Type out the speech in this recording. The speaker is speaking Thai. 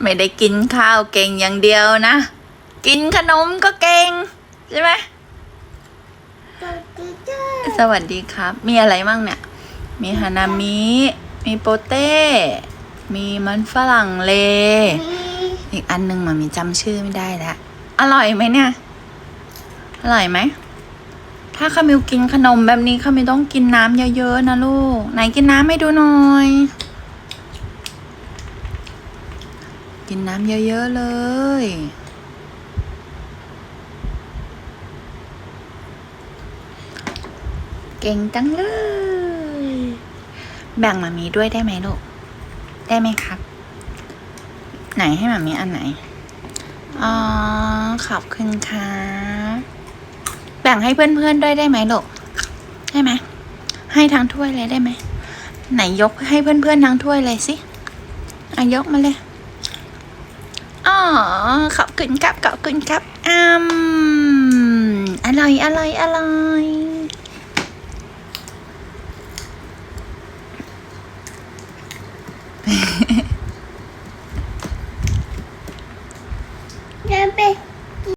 ไม่ได้กินข้าวเก่งอย่างเดียวนะ กินขนมก็เก่ง ใช่ไหมสวัสดีครับ มีอะไรมั่งเนี่ย มีฮานามิ มีโปเต้ มีมันฝรั่งเล อีกอันหนึ่งมามีจำชื่อไม่ได้แล้ว อร่อยไหมเนี่ย อร่อยไหม ถ้าคามิวกินขนมแบบนี้คามิวต้องกินน้ำเยอะๆนะลูก ไหนกินน้ำให้ดูหน่อย กินน้ำเยอะ ๆ เลย เก่งจังเลย แบ่งมามีด้วยได้ไหมลูก ได้ไหมครับ ไหนให้มามีอันไหน อ๋อ ขอบคุณค่ะแบ่งให้เพื่อนๆด้วยได้ไหมลูก ได้ไหม ให้ทั้งถ้วยเลยได้ไหม ไหนยกให้เพื่อนๆทั้งถ้วยเลยสิอะยกมาเลย อ๋อ ขอบคุณครับ ขอบคุณครับอืมอร่อย อร่อย อร่อยจะเป็